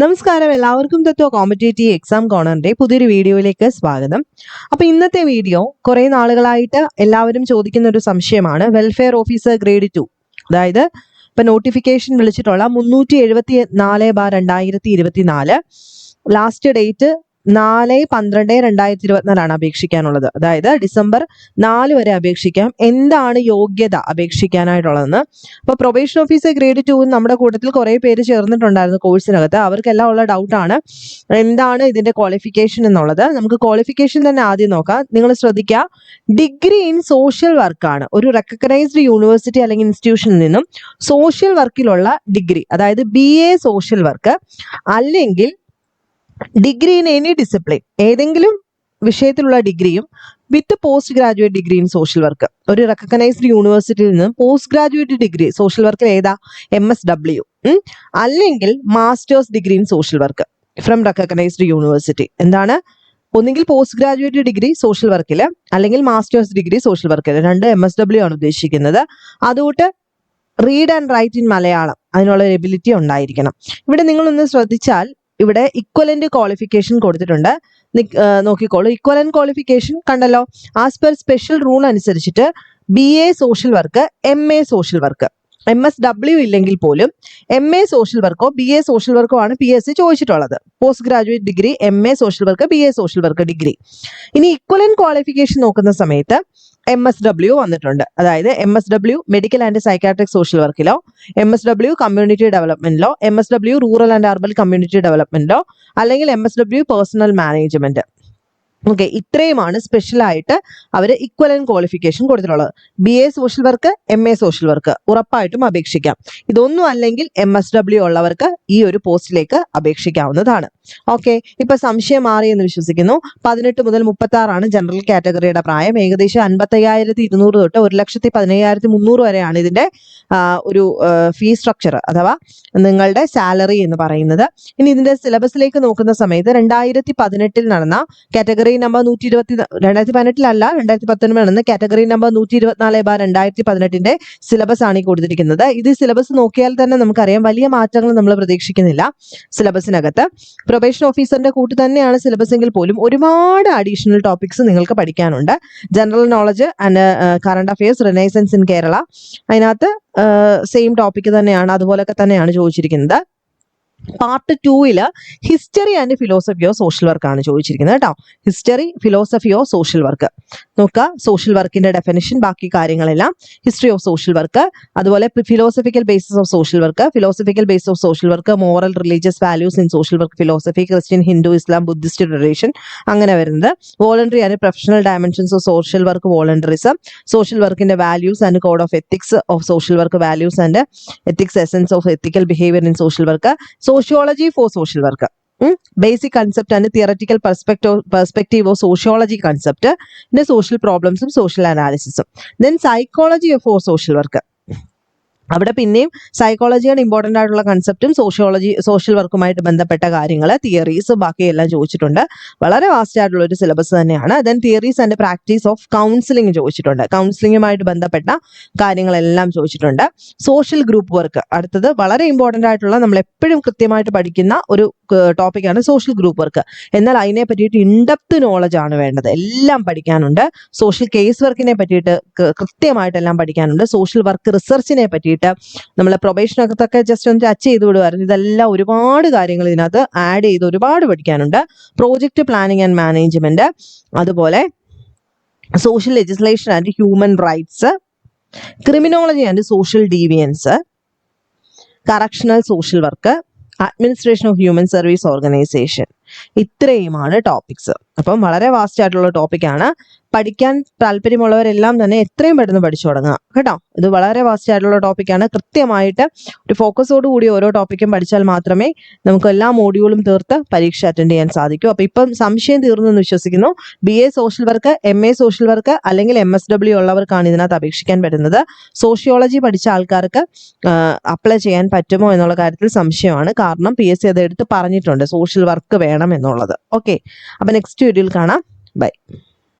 നമസ്കാരം. എല്ലാവർക്കും തത്വ competitive exam കോണറിന്റെ പുതിയൊരു വീഡിയോയിലേക്ക് സ്വാഗതം. അപ്പൊ ഇന്നത്തെ വീഡിയോ കുറെ നാളുകളായിട്ട് എല്ലാവരും ചോദിക്കുന്ന ഒരു സംശയമാണ്. വെൽഫെയർ ഓഫീസർ ഗ്രേഡ് ടു അതായത് ഇപ്പൊ നോട്ടിഫിക്കേഷൻ വിളിച്ചിട്ടുള്ള മുന്നൂറ്റി എഴുപത്തി നാല് ബാർ രണ്ടായിരത്തി ഇരുപത്തി നാല് ലാസ്റ്റ് ഡേറ്റ് നാല് പന്ത്രണ്ട് രണ്ടായിരത്തി ഇരുപത്തിനാലാണ് അപേക്ഷിക്കാനുള്ളത്. അതായത് ഡിസംബർ നാല് വരെ അപേക്ഷിക്കാം. എന്താണ് യോഗ്യത അപേക്ഷിക്കാനായിട്ടുള്ളതെന്ന്? അപ്പോൾ പ്രൊബേഷൻ ഓഫീസർ ഗ്രേഡ് ടു നമ്മുടെ കൂട്ടത്തിൽ കുറേ പേര് ചേർന്നിട്ടുണ്ടായിരുന്നു കോഴ്സിനകത്ത്. അവർക്കെല്ലാം ഉള്ള ഡൗട്ടാണ് എന്താണ് ഇതിന്റെ ക്വാളിഫിക്കേഷൻ എന്നുള്ളത്? നമുക്ക് ക്വാളിഫിക്കേഷൻ തന്നെ ആദ്യം നോക്കാം. നിങ്ങൾ ശ്രദ്ധിക്കുക. ഡിഗ്രി ഇൻ സോഷ്യൽ വർക്കാണ് ഒരു റെക്കഗ്നൈസ്ഡ് യൂണിവേഴ്സിറ്റി അല്ലെങ്കിൽ ഇൻസ്റ്റിറ്റ്യൂഷനിൽ നിന്നും സോഷ്യൽ വർക്കിലുള്ള ഡിഗ്രി അതായത് ബി സോഷ്യൽ വർക്ക് അല്ലെങ്കിൽ ഡിഗ്രി ഇൻ എനി ഡിസിപ്ലിൻ ഏതെങ്കിലും വിഷയത്തിലുള്ള ഡിഗ്രിയും with post graduate degree in social work ഒരു റെക്കഗ്നൈസ്ഡ് യൂണിവേഴ്സിറ്റിയിൽ നിന്ന് പോസ്റ്റ് ഗ്രാജുവേറ്റ് ഡിഗ്രി സോഷ്യൽ വർക്കിൽ ഏതാ? എം എസ് ഡബ്ല്യു അല്ലെങ്കിൽ masters degree in social work from recognised university എന്താണ്? ഒന്നുകിൽ പോസ്റ്റ് ഗ്രാജുവേറ്റ് ഡിഗ്രി സോഷ്യൽ വർക്കിൽ അല്ലെങ്കിൽ മാസ്റ്റേഴ്സ് ഡിഗ്രി സോഷ്യൽ വർക്കിൽ രണ്ട് എം എസ് ഡബ്ല്യു ആണ് ഉദ്ദേശിക്കുന്നത്. അതുകൊണ്ട് read and write in Malayalam. അതിനുള്ള ഒരു എബിലിറ്റി ഉണ്ടായിരിക്കണം. ഇവിടെ നിങ്ങളൊന്ന് ശ്രദ്ധിച്ചാൽ ഇവിടെ ഇക്വലന്റ് ക്വാളിഫിക്കേഷൻ കൊടുത്തിട്ടുണ്ട്. നോക്കിക്കോളൂ. ഇക്വലന്റ് ക്വാളിഫിക്കേഷൻ കണ്ടല്ലോ. ആസ് പെർ സ്പെഷ്യൽ റൂൾ അനുസരിച്ചിട്ട് B A social work M A social work M S W ഇല്ലെങ്കിൽ പോലും എം എ സോഷ്യൽ വർക്കോ ബി എ സോഷ്യൽ വർക്കോ ആണ് പി എസ് സി ചോദിച്ചിട്ടുള്ളത്. Post graduate degree M A social work B A social work degree ഇനി equivalent qualification നോക്കുന്ന സമയത്ത് M S W വന്നിട്ടുണ്ട്. അതായത് M S W medical and psychiatric social വർക്കിലോ M S W community ഡെവലപ്മെന്റിലോ M S W rural and urban community ഡെവലപ്മെന്റിലോ അല്ലെങ്കിൽ M S W personnel management okay ഇത്രയുമാണ് special ആയിട്ട് അവർ ഇക്വലൻ qualification കൊടുത്തിട്ടുള്ളത്. B A social work M A social work ഉറപ്പായിട്ടും അപേക്ഷിക്കാം. ഇതൊന്നും അല്ലെങ്കിൽ M S W ഉള്ളവർക്ക് ഈ ഒരു പോസ്റ്റിലേക്ക് അപേക്ഷിക്കാവുന്നതാണ്. ഓക്കെ ഇപ്പൊ സംശയം മാറി എന്ന് വിശ്വസിക്കുന്നു. പതിനെട്ട് മുതൽ മുപ്പത്തി ആറാണ് ജനറൽ കാറ്റഗറിയുടെ പ്രായം. ഏകദേശം അൻപത്തയ്യായിരത്തി ഇരുന്നൂറ് തൊട്ട് ഒരു ലക്ഷത്തി പതിനയ്യായിരത്തി മുന്നൂറ് വരെയാണ് ഇതിന്റെ ഒരു ഫീ സ്ട്രക്ചർ അഥവാ നിങ്ങളുടെ സാലറി എന്ന് പറയുന്നത്. ഇനി ഇതിന്റെ സിലബസിലേക്ക് നോക്കുന്ന സമയത്ത് രണ്ടായിരത്തി പതിനെട്ടിൽ നടന്ന കാറ്റഗറി നമ്പർ നൂറ്റി ഇരുപത്തി രണ്ടായിരത്തി പതിനെട്ടിലല്ല രണ്ടായിരത്തി പത്തൊൻപത് കാറ്റഗറി നമ്പർ നൂറ്റി ഇരുപത്തിനാല് ബാർ രണ്ടായിരത്തി പതിനെട്ടിന്റെ സിലബസ് ആണ് ഈ കൊടുത്തിരിക്കുന്നത്. ഇത് സിലബസ് നോക്കിയാൽ തന്നെ നമുക്കറിയാം വലിയ മാറ്റങ്ങൾ നമ്മൾ പ്രതീക്ഷിക്കുന്നില്ല സിലബസിനകത്ത് പ്രൊബേഷൻ ഓഫീസറിന്റെ കൂട്ട് തന്നെയാണ് സിലബസ് എങ്കിൽ പോലും ഒരുപാട് അഡീഷണൽ ടോപ്പിക്സ് നിങ്ങൾക്ക് പഠിക്കാനുണ്ട്. General knowledge and current affairs renaissance in Kerala അതിനകത്ത് സെയിം ടോപ്പിക് തന്നെയാണ് അതുപോലൊക്കെ തന്നെയാണ് ചോദിച്ചിരിക്കുന്നത്. പാർട്ട് ടൂവിൽ ഹിസ്റ്ററി ആൻഡ് ഫിലോസഫിയോ സോഷ്യൽ വർക്കാണ് ചോദിച്ചിരിക്കുന്നത് കേട്ടോ. ഹിസ്റ്ററി ഫിലോസഫിയോ സോഷ്യൽ വർക്ക് നോക്കുക സോഷ്യൽ വർക്കിന്റെ ഡെഫിനിഷൻ ബാക്കി കാര്യങ്ങളെല്ലാം. ഹിസ്റ്ററി ഓഫ് സോഷ്യൽ വർക്ക് അതുപോലെ philosophical basis of social work philosophical base of social work moral religious values in social work philosophy Christian Hindu Islam Buddhist tradition അങ്ങനെ വരുന്നത്. Voluntary and professional dimensions of social work voluntarism social വർക്കിന്റെ values and code of ethics of social work values and ethics essence of ethical behaviour in social work sociology for social work basic concept and theoretical perspective perspective of sociology concept പിന്നെ social പ്രോബ്ലംസും social അനാലിസിസും then psychology for social work അവിടെ പിന്നെയും സൈക്കോളജിയാണ് important ആയിട്ടുള്ള കൺസെപ്റ്റും sociology social വർക്കുമായിട്ട് ബന്ധപ്പെട്ട കാര്യങ്ങൾ theories ബാക്കിയെല്ലാം ചോദിച്ചിട്ടുണ്ട്. വളരെ വാസ്റ്റ് ആയിട്ടുള്ള ഒരു സിലബസ് തന്നെയാണ്. Then theories and practice of counselling ചോദിച്ചിട്ടുണ്ട്. കൗൺസിലിംഗുമായിട്ട് ബന്ധപ്പെട്ട കാര്യങ്ങളെല്ലാം ചോദിച്ചിട്ടുണ്ട്. സോഷ്യൽ ഗ്രൂപ്പ് വർക്ക് അടുത്തത് വളരെ ഇമ്പോർട്ടന്റ് ആയിട്ടുള്ള നമ്മൾ എപ്പോഴും കൃത്യമായിട്ട് പഠിക്കുന്ന ഒരു ടോപ്പിക്കാണ് സോഷ്യൽ ഗ്രൂപ്പ് വർക്ക് എന്നാൽ അതിനെ പറ്റിയിട്ട് ഇൻഡെപ്ത് നോളജ് ആണ് വേണ്ടത്. എല്ലാം പഠിക്കാനുണ്ട്. സോഷ്യൽ കേസ് വർക്കിനെ പറ്റിയിട്ട് കൃത്യമായിട്ടെല്ലാം പഠിക്കാനുണ്ട്. സോഷ്യൽ വർക്ക് റിസർച്ചിനെ പറ്റിയിട്ട് നമ്മൾ പ്രൊബേഷനകത്തൊക്കെ ജസ്റ്റ് ഒന്ന് ടച്ച് ചെയ്ത് വിടുമായിരുന്നു ഇതെല്ലാം ഒരുപാട് കാര്യങ്ങൾ ഇതിനകത്ത് ആഡ് ചെയ്ത് ഒരുപാട് പഠിക്കാനുണ്ട്. പ്രോജക്റ്റ് പ്ലാനിങ് ആൻഡ് മാനേജ്മെന്റ് അതുപോലെ social legislation and human rights criminology and social deviance correctional social work administration of human service organisation ഇത്രയുമാണ് ടോപ്പിക്സ് അപ്പം വളരെ വാസ്റ്റ് ആയിട്ടുള്ള ടോപ്പിക്കാണ് പഠിക്കാൻ താല്പര്യമുള്ളവരെല്ലാം തന്നെ എത്രയും പെട്ടെന്ന് പഠിച്ചു തുടങ്ങുക. കേട്ടോ? ഇത് വളരെ വാസ്റ്റ് ആയിട്ടുള്ള ടോപ്പിക്കാണ് കൃത്യമായിട്ട് ഒരു ഫോക്കസോട് കൂടി ഓരോ ടോപ്പിക്കും പഠിച്ചാൽ മാത്രമേ നമുക്ക് എല്ലാ മോഡ്യൂളും തീർത്ത് പരീക്ഷ അറ്റൻഡ് ചെയ്യാൻ സാധിക്കൂ. അപ്പം ഇപ്പം സംശയം തീർന്നു എന്ന് വിശ്വസിക്കുന്നു. B A social work M A social work അല്ലെങ്കിൽ എം എസ് ഡബ്ല്യു ഉള്ളവർക്കാണ് ഇതിനകത്ത് അപേക്ഷിക്കാൻ പറ്റുന്നത്. സോഷ്യോളജി പഠിച്ച ആൾക്കാർക്ക് അപ്ലൈ ചെയ്യാൻ പറ്റുമോ എന്നുള്ള കാര്യത്തിൽ സംശയമാണ്. കാരണം പി എസ് സി അത് എടുത്ത് പറഞ്ഞിട്ടുണ്ട്. സോഷ്യൽ വർക്ക് വേണം എന്നുള്ളത്. ഓക്കെ അപ്പൊ നെക്സ്റ്റ് വീഡിയോയിൽ കാണാം. ബൈ.